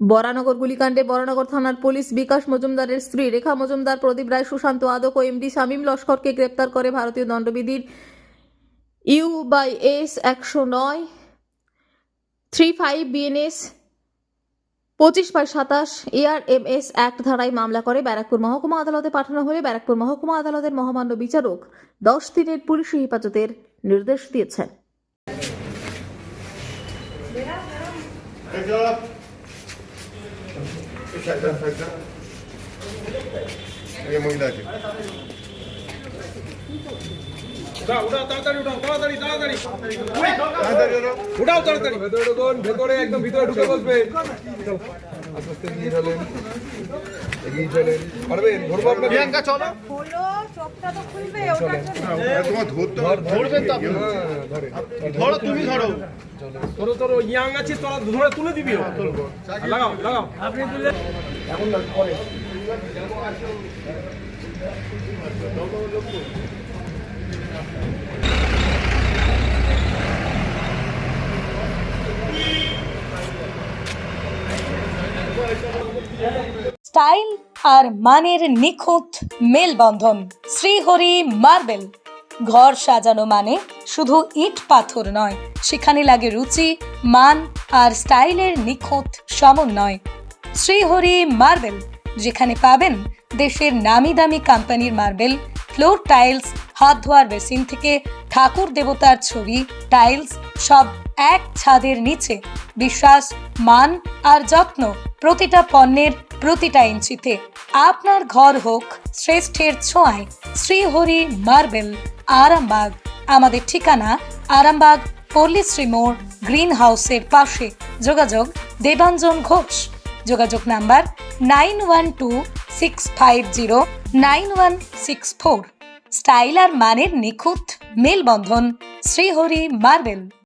বরানগর গুলিকাণ্ডে বরানগর থানার পুলিশ বিকাশ মজুমদারের স্ত্রী রেখা মজুমদার, প্রদীপ রায়, সুশান্ত আদক ও এমডি শামীম লস্করকে গ্রেপ্তার করে ভারতীয় দণ্ডবিধির ইউ বাই এস একশো নয়, থ্রি ফাইভ বিএনএস পঁচিশ বাই সাতাশ A R M S act ধারায় মামলা করে ব্যারাকপুর মহকুমা আদালতে পাঠানো হলে ব্যারাকপুর মহকুমা আদালতের মহামান্য বিচারক দশ দিনের পুলিশি হেফাজতের নির্দেশ দিয়েছেন। মহিলাকে। উঠাও তাড়াতাড়ি ভেতরে ঢুকুন ভেতরে একদম ভিতরে ঢুকে বসবে। চল, আস্তে আস্তে চলেন। এগিয়ে চলেন। পারবেন? ধরবো আপনাকে? প্রিয়াঙ্কা চলো। হ্যাঁ ধরে। ধরো তুমি ধরো। তোর তোর ইয়াং আছিস তোরা ধরে তুলে দিবি ও। লাগাও লাগাও। আপনি তুলে স্টাইল আর মানের নিখুঁত মেলবন্ধন। শ্রীহরি মার্বেল। ঘর সাজানো মানে শুধু ইট পাথর নয়, সেখানে লাগে রুচি, মান আর স্টাইলের নিখুঁত সমন্বয়। শ্রীহরি মার্বেল, যেখানে পাবেন দেশের নামি দামি কোম্পানির মার্বেল, ফ্লোর টাইলস হাত ধোয়ার বেসিন থেকে ঠাকুর দেবতার ছবি, টাইলস সব এক ছাদের নিচে। বিশ্বাস, মান আর যত্ন প্রতিটা পণ্যের প্রতিটা ইঞ্চিতে আপনার ঘর হোক, শ্রেষ্ঠের ছোঁয়ায় শ্রীহরি মার্বেল, আরামবাগ। আমাদের ঠিকানা আরামবাগ, পল্লীশ্রী মোড় গ্রিন হাউসের পাশে। যোগাযোগ দেবাঞ্জন ঘোষ। যোগাযোগ number nine one two six five zero nine one six four. Style আর মানের নিখুঁত মেলবন্ধন শ্রীহরি মার্বেল।